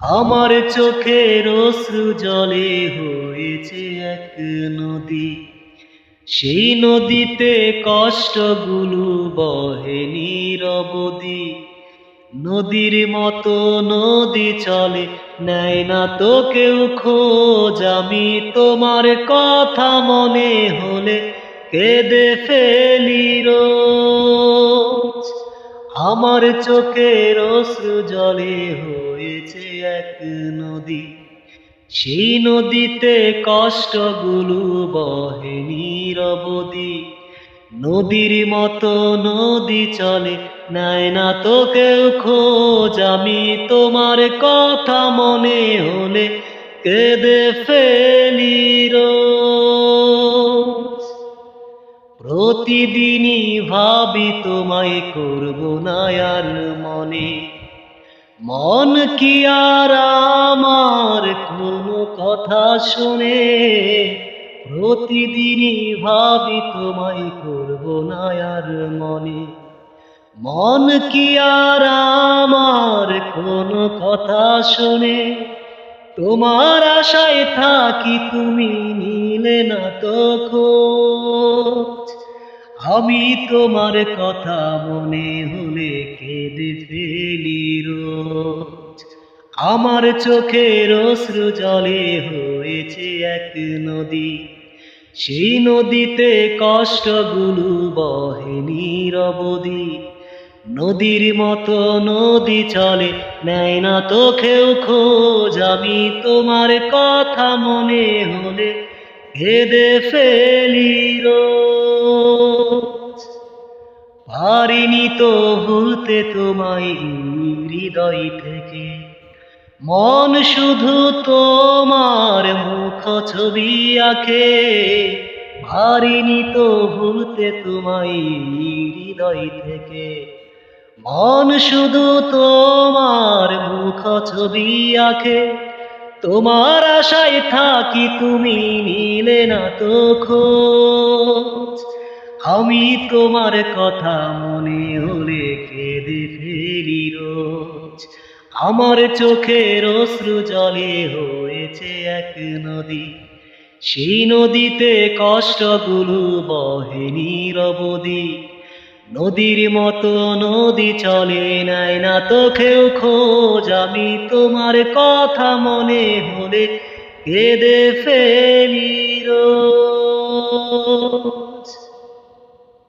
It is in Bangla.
আমার চোখের অশ্রু জলে হয়েছে এক নদী। সেই নদীতে কষ্টগুলো বহে নিরবধি নদীর মতো নদী চলে, নেয় না তো কেউ খোঁজ। আমি তোমার কথা মনে হলে কেঁদে ফেলি আমার চোখের অশ্রু জলে হয়েছে এক নদী। সেই নদীতে কষ্টগুলো বহে নিরবধি নদীর মতো নদী চলে নেয় না তো কেউ খোঁজ। আমি তোমার কথা মনে হলে কেঁদে ফেলি প্রতিদিনই ভাবি তোমায় করব না আর মনে। মন কি আর আমার কোনো কথা শুনে? প্রতিদিনই ভাবি তোমায় করব না আর মনে। মন কি আর আমার কোনো কথা শুনে? তোমার আশায় থাকি তুমি নিলে না তো আমি তোমার কথা মনে হলে আমার চোখের অশ্রু জলে হয়েছে এক নদী। সেই নদীতে কষ্টগুলো বহে নিরবধি নদীর মতো নদী চলে, নেয় না তো কেউ খোঁজ। আমি তোমার কথা মনে হলে হেদে ফেলি পারিনি তো ভুলতে তোমায় হৃদয় থেকে। মন শুধু তোমার মুখ ছবি আঁকে পারিনি তো ভুলতে তোমায় হৃদয় থেকে। মন শুধু তোমার মুখ ছবি আঁকে, তোমার আশায় থাকি তুমি নিলে না তো আমি তোমার কথা মনে হলে কেঁদে ফেলি। আমার চোখের অশ্রু জলে হয়েছে এক নদী। সেই নদীতে কষ্টগুলো বহে নিরবধি নদীর মতো নদী চলে নাই না তো কেউ খোঁজ। আমি তোমার কথা মনে হলে কেঁদে ফেলি রোজ